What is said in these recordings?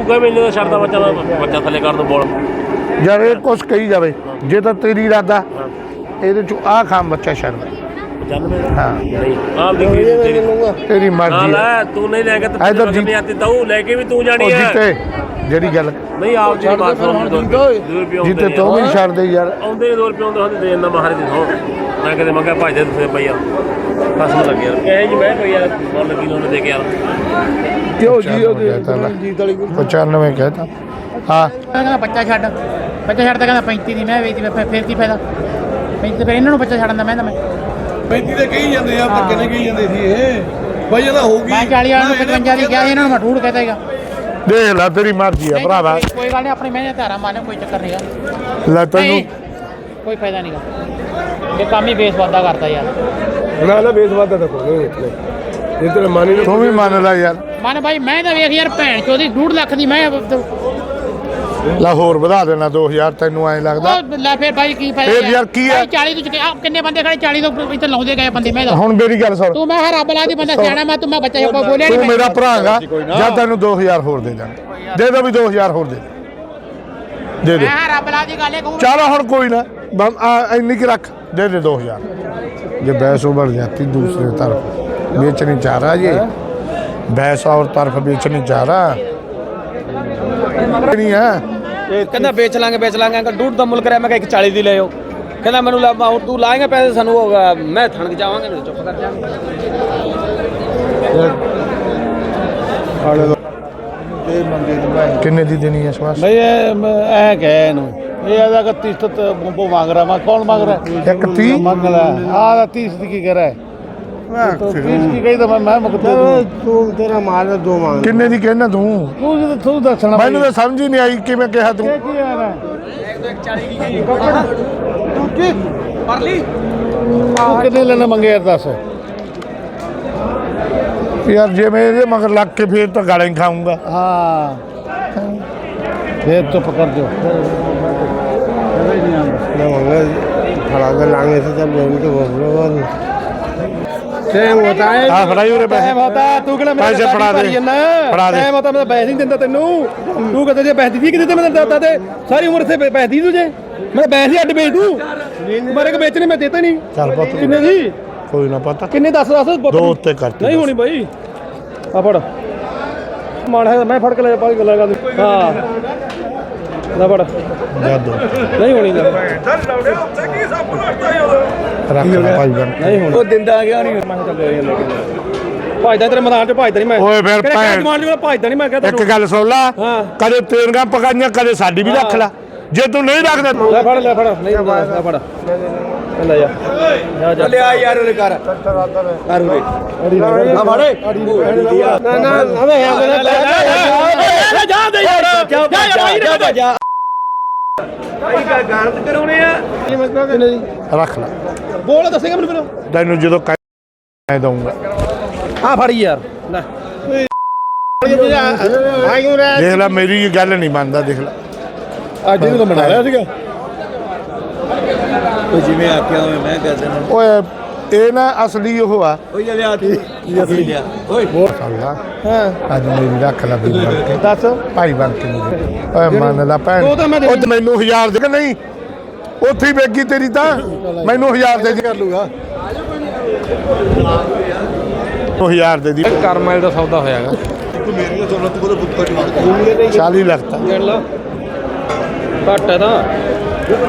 ਤੂੰ ਕਹੇ ਮੈਨੂੰ ਤਾਂ ਛੱਡਦਾ ਬੱਚਾ ਮੈਂ ਬੱਚਾ ਥੱਲੇ ਕਰ ਦੋ ਬੋਲ। ਯਾਰ ਇਹ ਕੁਛ ਕਹੀ ਜਾਵੇ। ਜੇ ਤਾਂ ਤੇਰੀ ਇਰਾਦਾ ਇਹਦੇ ਚ ਆ ਖਾਮ ਬੱਚਾ ਛੱਡ 95 ਹਾਂ। ਨਹੀਂ ਆਪ ਦੀ ਕੀ ਤੇਰੀ। ਤੇਰੀ ਨਾ ਮਰਜ਼ੀ ਹੈ। ਲੈ ਤੂੰ ਨਹੀਂ ਲੈ ਕੇ ਤੇ ਇੱਧਰ ਤੈਨੂੰ ਜੀ- ਆਤੀ ਤਾऊ ਲੈ ਕੇ ਵੀ ਤੂੰ ਉਹ ਜਾਣੀ ਹੈ। ਜਿੱਤੇ ਜਿਹੜੀ ਗੱਲ। ਨਹੀਂ ਆਪ ਜੀ ਬਾਤ ਸੁਣ ਦੋ ਜਿੱਤੇ ਤੂੰ ਵੀ ਛੱਡ ਦੇ ਯਾਰ। ਆਉਂਦੇ 2 ਰੁਪਏ ਆਉਂਦੇ ਹੁੰਦੇ ਦੇ ਦਿੰਦਾ ਮਹਾਰਾਜ ਦੀ ਹੋ ਮੈਂ ਕਦੇ ਮੰਗਿਆ ਭਾਈ ਦੇ ਤੁਸੀਂ ਪਈਆ ਬਸ ਮੈਂ ਲੱਗਿਆ। ਕਹੇ ਜੀ ਮੈਂ ਕੋਈ ਯਾਰ। ਬਹੁਤ ਲੱਗੀ ਲੋਨ ਦੇ ਕੇ ਯਾਰ ਕਿਉਂ ਜੀ ਉਹਦੇ ਜੀਤ ਵਾਲੀ 95 ਕਹਤਾ। ਹਾਂ। ਕਹਿੰਦਾ ਬੱਚਾ ਛੱਡ। ਬੱਚਾ ਛੱਡ ਤਾਂ ਕਹਿੰਦਾ 35 ਦੀ ਮੈਂ ਵੇਚਦੀ ਫਿਰ ਫਿਰ ਕੀ ਫਾਇਦਾ? 35 ਫਿਰ ਇਹਨਾਂ ਨੂੰ ਬੱਚਾ ਛੱਡਣ ਦਾ ਮੈਂ ਤਾਂ ਮੈਂ। 35 ਤੇ ਕਹੀ ਜਾਂਦੇ ਆ ਧੱਕੇ ਨੇ ਕਹੀ ਜਾਂਦੇ ਸੀ ਇਹ। ਬਾਈ ਇਹਦਾ ਹੋਊਗੀ ਮੈਂ 40 ਵਾਲਿਆਂ ਨੂੰ 55 ਦੀ ਕਿਹਾ ਸੀ, ਇਹਨਾਂ ਨੂੰ ਮੈਂ ਠੂੜ ਕਹਤਾ ਹੈਗਾ ਦੇਖ ਲੈ ਤੇਰੀ ਮਰਜ਼ੀ ਹੈ ਭਰਾਵਾ। ਕੋਈ- ਗੱਲ ਨਹੀਂ ਆਪਣੀ ਮਿਹਨਤ ਧਾਰਾ ਮਾਰਨੇ ਕੋਈ ਚੱਕਰ ਨਹੀਂਗਾ ਲੈ ਤੈਨੂੰ ਨਹੀਂ ਕੋਈ ਫਾਇਦਾ ਨਹੀਂਗਾ ਇਹ ਕੰਮ ਹੀ ਬੇਸ ਵਾਦਾ ਕਰਦਾ ਯਾਰ। ਨਾ ਨਾ ਬੇਸਵਾਦਾ ਤਾਂ ਕੋਈ ਨਹੀਂ ਇਹ ਤੇਰੇ ਮਾਨੀ ਨੇ ਤੂੰ ਵੀ ਮੰਨ ਲੈ ਯਾਰ। ਮਨ ਭਾਈ ਮੈਂ ਤਾਂ ਵੇਖ ਯਾਰ ਭੈਣ ਚੋਦੀ 2 ਲੱਖ ਦੀ ਮੈਂ ਲੈ ਹੋਰ ਵਧਾ ਦੇਣਾ 2000 ਤੈਨੂੰ ਐਂ ਲੱਗਦਾ। ਲੈ ਫਿਰ ਭਾਈ ਕੀ ਫਾਇਦਾ ਇਹ ਯਾਰ। ਕੀ ਹੈ? ਭਾਈ 40 ਤੋਂ ਚੁੱਕੇ ਆ ਕਿੰਨੇ ਬੰਦੇ ਖੜੇ? 40 ਤੋਂ ਇੱਥੇ ਲਾਉਂਦੇ ਗਏ ਬੰਦੇ ਮੈਂ ਤਾਂ ਹੁਣ ਮੇਰੀ ਗੱਲ ਸੁਣ। ਤੂੰ ਮੈਂ ਰੱਬ ਲਾ ਦੀ ਬੰਦਾ ਸਿਆਣਾ ਮੈਂ ਤੂੰ ਮੈਂ ਬੱਚਾ ਛੱਪਾ ਬੋਲਿਆ ਤੂੰ ਨਹੀਂ ਮੇਰਾ ਭਰਾ ਹੈਗਾ ਜਾਂ ਤੈਨੂੰ 2000 ਹੋਰ ਦੇ ਦਾਂਗੇ। ਦੇ ਦੋ ਵੀ 2000 ਹੋਰ ਦੇ ਦੇ। ਦੇ ਮੈਂ ਰੱਬ ਲਾ ਦੀ ਗੱਲ ਇਹ ਕਹੂੰ। ਚੱਲ ਹੁਣ ਕੋਈ ਨਾ। ਬਸ ਆ ਇੰਨੀ ਕਿ ਰੱਖ ਦੇ ਦੇ 2000 ਜੇ भैंस उबड़ जाती दूसरे तरफ बेचने चाह रहा ये भैंस और तरफ बेचने चाह रहा नहीं है ਕਹਿੰਦਾ ਵੇਚ ਲਾਂਗੇ ਵੇਚ ਲਾਂਗੇ ਅੰਕਲ ਡੂਢ ਦਾ ਮੁੱਲ ਕਰਿਆ ਮੈਂ ਕਿਹਾ ਇੱਕ 40 ਦੀ ਲੈ ਆਓ ਕਹਿੰਦਾ ਮੈਨੂੰ ਲਾ ਹੁਣ ਤੂੰ ਲਾਏਗਾ ਪੈਸੇ ਸਾਨੂੰ ਹੋਗਾ ਮੈਂ ਥਣਕ ਜਾਵਾਂਗੇ ਨਹੀਂ ਚੁੱਪ ਕਰ ਜਾਵਾਂਗੇ किन्ने दी देनी है श्वास ਨਹੀਂ ਇਹ ਐ ਕਹਿ ਇਹਨੂੰ ਇਹ ਆਦਾ ਕਿ 30 ਤੇ ਬੰਬੋ ਮੰਗ ਰਿਹਾ ਮੈਂ ਕੌਣ ਮੰਗ ਰਿਹਾ एक तीस ਮੰਗ ਲੈ ਆ 30 ਦੀ ਕੀ ਕਰ ਰਿਹਾ ਤੂੰ 30 ਕੀ ਕਹੀ ਤਾਂ ਮੈਂ ਮੈਂ ਮੁਕਤੇ ਤੂੰ ਤੇਰਾ ਮਾਲ ਦੋ ਮੰਗ किन्ने दी कहना तू ਤੂੰ ਜਦੋਂ ਤੂੰ ਦੱਸਣਾ ਮੈਨੂੰ ਤਾਂ ਸਮਝ ਹੀ ਨਹੀਂ ਆਈ ਕਿਵੇਂ ਕਿਹਾ ਤੂੰ ਕੀ ਆ ਰਿਹਾ ਤੂੰ ਕਿੰਨੇ ਲੈਣਾ ਮੰਗੇ ਯਾਰ ਦੱਸ यार जे मैं ਇਹਦੇ ਮਗਰ ਲੱਗ ਕੇ ਫੇਰ ਤਾਂ ਗਾਲਾਂ ਹੀ ਖਾਊਂਗਾ ਹਾਂ ਫੇਰ ਚੁੱਪ ਕਰ ਦਿਓ ভাড়া লাং এসেছে ਆ ਫੜਾ ਯੂਰੇ ਪੈਸੇ ਮਾਤਾ ਤੂੰ ਕਿਹੜਾ ਮੇਰੇ ਪੈਸੇ ਫੜਾ ਦੇ ਫੜਾ ਦੇ ਮਾਤਾ ਮੈਂ ਪੈਸੇ ਨਹੀਂ ਦਿੰਦਾ ਤੈਨੂੰ ਤੂੰ ਕਦੇ ਜੇ ਪੈਸੇ ਦੀ ਕਿਤੇ ਤੇ ਮੈਂ ਦਾਤਾ ਤੇ ਸਾਰੀ ਉਮਰ ਸੇ ਪੈਸੇ ਦੀ ਤੁਝੇ ਮੈਂ ਪੈਸੇ ਅੱਡ ਵੇਚ ਦੂੰ ਮੇਰੇ ਕੋ ਵੇਚਣੇ ਮੈਂ ਦੇਤਾ ਨਹੀਂ ਚੱਲ ਪੁੱਤ ਕਿੰਨੇ ਦੀ ਕੋਈ ਨਾ ਪਤਾ ਕਿੰਨੇ ਦੱਸ ਦੱਸ ਦੋ ਉੱਤੇ ਕਰਤੇ ਨਹੀਂ ਹੋਣੀ ਬਾਈ ਆ ਫੜ ਮਾਣ ਹੈ ਮੈਂ ਫੜ ਕੇ ਲੈ ਪਾ ਗੱਲਾਂ ਕਰ ਹਾਂ ਲੈ ਫੜ ਜਾ ਦੋ ਨਹੀਂ ਹੋਣੀ ਲੈ ਰੱਖ ਲੈ ਭਾਈ ਬਣ ਨਹੀਂ ਹੋਣੀ ਉਹ ਦਿੰਦਾ ਗਿਆ ਨਹੀਂ ਮੈਂ ਚੱਲ ਲੈ ਲੈ ਭਾਜਦਾ ਤੇਰੇ ਮੈਦਾਨ ਚ ਭਾਜਦਾ ਨਹੀਂ ਮੈਂ ਓਏ ਫਿਰ ਚ ਭਾਜਦਾ ਨਹੀਂ ਮੈਂ ਕਿਹਾ ਇੱਕ ਗੱਲ ਸੁਣ ਲਾ। ਕਦੇ ਤੇਰੀਆਂ ਪਕਾਈਆਂ ਕਦੇ ਸਾਡੀ ਵੀ ਰੱਖ ਲੈ ਜੇ ਤੂੰ ਨਹੀਂ ਰੱਖਦਾ ਲੈ ਫੜ ਲੈ ਫੜ ਨਹੀਂ ਲੈ ਫੜ ਲੈ ਜਾ ਜਾ ਜਾ ਯਾਰ ਉਹਦੇ ਕਰ ਕਰ ਉਰੇ ਆ ਫੜੇ ਨਾ ਨਾ ਅਵੇ ਜਾ ਦੇ ਯਾਰ ਜਾ ਜਾ ਜਾ ਜਾ ਭਾਈ ਕਾ ਗਾਰਦ ਕਰਾਉਣੇ ਆ। ਰੱਖ ਲੈ। ਬੋਲ ਦੱਸੇਗਾ ਮੈਨੂੰ ਫਿਰ। ਤੈਨੂੰ ਜਦੋਂ ਕਹਿ ਦਊਂਗਾ। ਆ ਫੜ ਯਾਰ ਲੈ। ਦੇਖ ਲੈ ਮੇਰੀ ਇਹ ਗੱਲ ਨਹੀਂ ਮੰਨਦਾ ਦੇਖ ਲੈ। ਅੱਜ ਇਹਨੂੰ ਬਣਾ ਲਿਆ ਸੀਗਾ। ਜਿਵੇਂ ਆਖਿਆ ਹੋਵੇ ਮੈਂ ਕਹਿ ਦੇਣਾ ਓਏ ਇਹ ਨਾ ਅਸਲੀ ਉਹ ਆ। ਓਏ ਜਾ ਲਿਆ ਕੀ ਅਸਲੀ? ਲਿਆ। ਓਏ। ਅੱਲਾ ਹਾਂ। ਅੱਜ ਮੇਰੀ ਰੱਖ ਲੈ ਵੀ ਬਣ ਕੇ। ਦੱਸ। ਭਾਈ ਬਣ ਕੇ ਮੇਰੇ। ਓਏ ਮੰਨ ਲੈ ਭੈਣ। ਉਹ ਤਾਂ ਮੈਂ ਮੈਨੂੰ ਹਜ਼ਾਰ ਦੇ ਕਿ ਨਹੀਂ। ਉੱਥੇ ਹੀ ਵੇਗੀ ਤੇਰੀ ਤਾਂ। ਮੈਨੂੰ ਹਜ਼ਾਰ ਦੇ ਦੀ। ਕਰ ਲੂਗਾ ਉਹ ਹਜ਼ਾਰ ਦੇ ਦੀ। ਕਰਮੈਲ ਦਾ ਸੌਦਾ ਹੋਇਆਗਾ। 40 ਲੱਖ ਤਾਂ। ਗਿਣ ਲਾ। ਘੱਟ ਹੈ ਤਾਂ। ਉਹ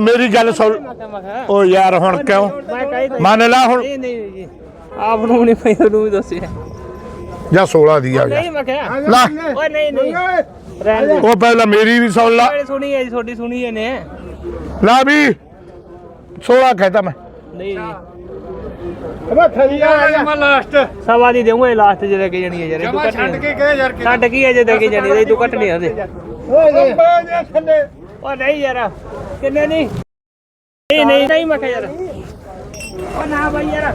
ਮੇਰੀ ਗੱਲ ਸੁਣ ਓ ਯਾਰ ਹੁਣ ਕਿਉਂ ਮੰਨ ਲੈ ਹੁਣ ਆਪ ਨੂੰ ਨਹੀਂ ਪਈ ਉਹਨੂੰ ਵੀ ਦੱਸਿਆ ਜਾਂ 16 ਦੀ ਆ ਗਿਆ ਨਹੀਂ ਮੈਂ ਕਿਹਾ ਲੈ ਓਏ ਨਹੀਂ ਨਹੀਂ ਰਹਿਣ ਦੇ ਉਹ ਪਹਿਲਾਂ ਮੇਰੀ ਵੀ ਸੁਣ ਲਾ ਸੁਣੀ ਹੈ ਜੀ ਤੁਹਾਡੀ ਸੁਣੀ ਹੈ ਨੇ ਲਾ ਵੀ 16 ਕਹਿਤਾ ਮੈਂ ਨਹੀਂ ਮੈਂ ਲਾਸਟ ਸਵਾ ਦੀ ਦੇਵਾਂਗਾ ਇਹ ਲਾਸਟ ਜੇ ਲੈ ਕੇ ਜਾਣੀ ਹੈ ਯਾਰ ਇਹ ਤੂੰ ਕੱਟ ਛੱਡ ਕੇ ਗਏ ਯਾਰ ਛੱਡ ਕੀ ਹੈ ਜੇ ਦੇ ਕੇ ਜਾਣੀ ਤੂੰ ਕੱਟ ਨਹੀਂ ਆਦੇ ਓ ਨਹੀਂ ਯਾਰ ਕਿੰਨੇ ਨਹੀਂ? ਨਹੀਂ ਨਹੀਂ ਨਹੀਂ ਮੈਂ ਕਿਹਾ ਯਾਰ। ਓ ਨਾ ਬਾਈ ਯਾਰ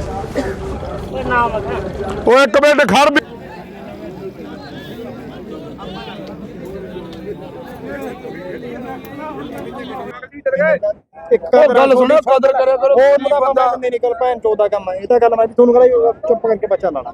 ਓ ਨਾ ਮੈਂ ਕਿਹਾ। ਉਹ ਇੱਕ ਮਿੰਟ ਖੜ ਵੀ। ਇੱਕ ਗੱਲ ਸੁਣੋ ਕਦਰ ਕਰਿਆ ਕਰੋ। ਉਹ ਬੰਦਾ ਨਹੀਂ ਨਿਕਲ ਭੈਣ ਚੋਦਾ ਕੰਮ ਹੈ ਇਹ ਤਾਂ ਗੱਲ ਮੈਂ ਵੀ ਤੁਹਾਨੂੰ ਕਹਿੰਦਾ ਚੁੱਪ ਕਰਕੇ ਬੱਚਾ ਲਾਣਾ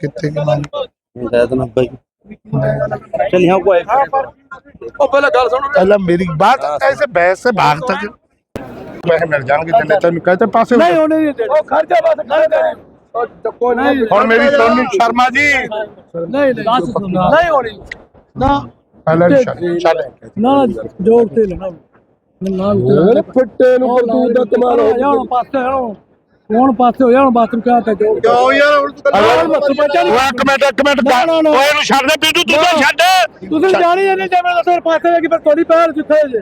ਕਿੱਥੇ ਕਿ ਮੰਨ शायद नब्बे चल यहाँ को ਉਹ ਪਹਿਲਾਂ ਗੱਲ ਸੁਣੋ पहला मेरी बात ऐसे बहस से भाग तक मैं मिल जाऊंगी तेने तेन कहते पासे नहीं ਹੋਣੇ ਨਹੀਂ ਉਹ ਖਰਚਾ ਬਸ ਖਰਚਾ ਕੋਈ ਨਹੀਂ और मेरी सोनी शर्मा जी ਨਹੀਂ ਨਹੀਂ ਹੋਣੀ ਨਾ पहले नहीं चल ਨਾ ਜੋੜ ਤੇ ਲੈਣਾ ਨਾ ਫੱਟੇ ਨੂੰ ਤੂੰ ਦਾ ਕਮਾਲ ਹੋ ਗਿਆ ਪਾਸੇ ਹਣੋ ਹੁਣ ਪਾਸੇ ਹੋਇਆ ਹੁਣ ਬਾਥਰੂਮ ਕਿਹਾ ਤੇ ਜੋ ਕਿਉਂ ਯਾਰ ਹੁਣ ਤੂੰ ਓਏ ਇੱਕ ਮਿੰਟ ਇੱਕ ਮਿੰਟ ਓਏ ਇਹਨੂੰ ਛੱਡ ਦੇ ਬੀਦੂ ਤੂੰ ਤਾਂ ਛੱਡ। ਤੁਸੀਂ ਜਾਣੀ ਜਾਂਦੇ ਜਿਵੇਂ ਦਾ ਸਿਰ ਪਾਸੇ ਹੈ ਕਿ ਫਿਰ ਤੁਹਾਡੀ ਪੈਰ ਜਿੱਥੇ ਜੇ।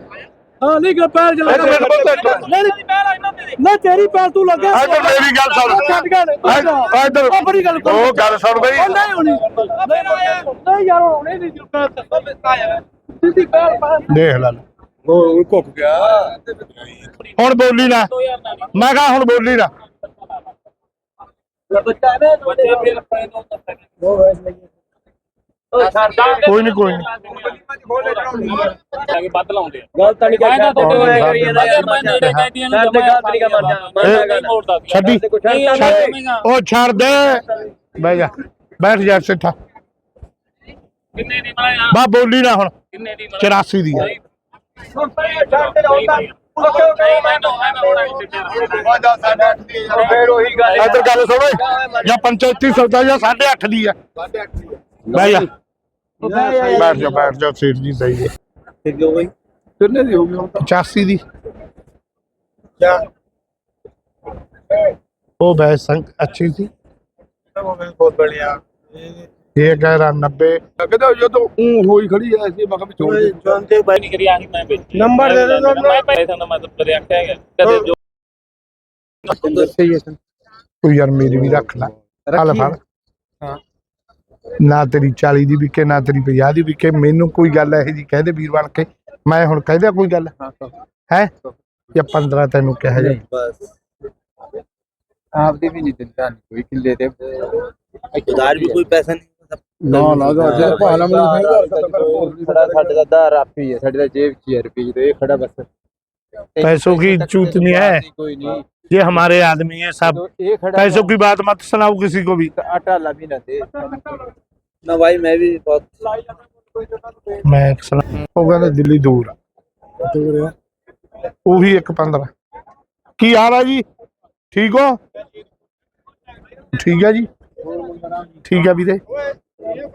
ਹਾਂ ਨਹੀਂ ਕਿ ਪੈਰ ਜਲਾ ਨਹੀਂ ਪੈਰ ਆਈ ਨਾ ਤੇਰੇ ਨਾ ਤੇਰੀ ਪੈਰ ਤੂੰ ਲੱਗਿਆ ਆ ਇੱਧਰ ਮੇਰੀ ਗੱਲ ਸੁਣ। ਛੱਡ ਗਏ ਆ- ਆ ਇੱਧਰ। ਆਪਣੀ ਗੱਲ ਕਰ। ਉਹ ਗੱਲ ਸੁਣ ਬਈ। ਨਹੀਂ ਹੋਣੀ। ਨਹੀਂ ਯਾਰ ਹੋਣੀ ਨਹੀਂ ਜੋ ਤੱਕ ਆ ਜਾਵੇ ਸਿੱਧੀ ਪੈਰ ਪੈਰ ਦੇਖ ਲੈ। ਉਹ ਘੁੱਕ ਗਿਆ। ਹੁਣ ਬੋਲੀ ਨਾ। ਮੈਂ ਕਹਾ ਹੁਣ ਬੋਲੀ ਨਾ। ਕੋਈ ਨਹੀਂ ਕੋਈ ਨਹੀਂ ਵੱਧ ਲਾਉਂਦੇ ਆ ਗਲਤ ਨਹੀਂ ਮੈਂ ਤਾਂ ਤੁਹਾਡੇ ਹੋਰ ਨਾਲ ਗੱਲ ਕਰੀ ਜਾਂਦਾ ਯਾਰ ਮੈਂ ਨੇੜੇ ਕਹਿਦੀਆਂ ਨੂੰ ਸਰ ਤੇ ਗਲਤ ਨਹੀਂ ਕਰ ਮੈਂ ਨਹੀਂ ਮੋੜਦਾ ਛੱਡੀ। ਨਹੀਂ ਯਾਰ ਮੈਂ ਜੰਮੇਗਾ ਉਹ ਛੱਡ ਦੇ। ਬਹਿ ਜਾ। ਬੈਠ ਜਾ। ਸਿੱਠਾ ਕਿੰਨੇ ਦੀ ਬਾ ਬੋਲੀ ਨਾ ਹੁਣ। ਕਿੰਨੇ ਦੀ 84 ਦੀ ਹੈ ਫੇਰ ਉਹੀ ਗੱਲ ਇੱਧਰ ਗੱਲ ਸੁਣੋ। ਜਾਂ ਪੰਚਾਇਤੀ ਸੌਦਾ ਜਾਂ 8.5 ਦੀ ਆ 8.5 ਦੀ ਬਹਿ ਜਾ। ਬੈਠ ਜਾ ਬੈਠ ਜਾ ਸੀਟ ਜੀ ਸਹੀ ਹੈ। ਠੀਕ ਹੋ ਗਈ ਕਿੰਨੇ ਦੀ ਹੋ ਗਈ ਹੁਣ ਤਾਂ? 85 ਦੀ। ਕਿਆ ਉਹ ਬੈਸ ਸੰਗ ਅੱਛੀ ਸੀ। ਬਹੁਤ ਬੜੀਆ। ਇਹ ਕਹਿ ਰਹਾ 90 ਕਹਿੰਦਾ ਜਦੋਂ ਉਹ ਹੋਈ ਖੜੀ ਐ ਸੀ ਮੈਂ ਕਿਹਾ ਵੀ ਛੋੜ ਦੇ जानते भाई ਨਹੀਂ ਕਰੀ ਆਹੀ ਮੈਂ ਵੇਚੀ ਨੰਬਰ ਦੇ ਦੇ ਮੈਂ ਪੈਸੇ ਦਾ ਮੈਂ ਤਾਂ ਰਿਐਕਟ ਹੈਗਾ ਕਦੇ ਜੋ ਸਹੀ ਹੈ ਤੂੰ ਯਾਰ ਮੇਰੀ ਵੀ ਰੱਖ ਲੈ ਹਲ ਫੜ ਹਾਂ। ਨਾ ਤੇਰੀ 40 ਦੀ ਵਿਕੇ ਨਾ ਤੇਰੀ 50 ਦੀ ਵਿਕੇ ਮੈਨੂੰ ਕੋਈ ਗੱਲ ਇਹੋ ਜੀ ਕਹਦੇ ਵੀਰ ਬਣ ਕੇ ਮੈਂ ਹੁਣ ਕਹਿ ਦਿਆ ਕੋਈ ਗੱਲ ਹੈ ਜਾਂ 15 ਤੈਨੂੰ ਕਿਹਾ ਜਾ बस ਆਪਦੀ ਵੀ ਨਹੀਂ ਦਿੰਦਾ ਕੋਈ ਕਿੱਲੇ ਤੇ उधार भी कोई पैसा नहीं ਨਾ ਨਾ ਜੇ ਭਾਣਾ ਖੜਾ ਸਾਡੇ ਦਾ ਦਾ ਰਾਪੀ ਹੈ ਸਾਡੇ ਦਾ ਜੇਬ 'ਚ ਹੀ ਹੈ ਰੁਪਏ ਤੇ ਇਹ ਖੜਾ ਬਸ पैसों की चूत नहीं है ਕੋਈ ਨਹੀਂ ये हमारे आदमी है सब तो ਇਹ ਖੜਾ पैसों की बात मत सुनाओ किसी को भी ਆਟਾ ਲਾ ਵੀ ਨਾ ਦੇ ना भाई मैं भी बहुत मैं एक सुना ਉਹ ਕਹਿੰਦੇ ਦਿੱਲੀ ਦੂਰ ਆ ਦੂਰ ਆ ਉਹੀ ਇੱਕ 15 ਕੀ ਹਾਲ ਆ ਜੀ ਠੀਕ ਹੋ ਠੀਕ ਹੈ ਜੀ ਠੀਕ ਹੈ ਵੀਰੇ Iyo.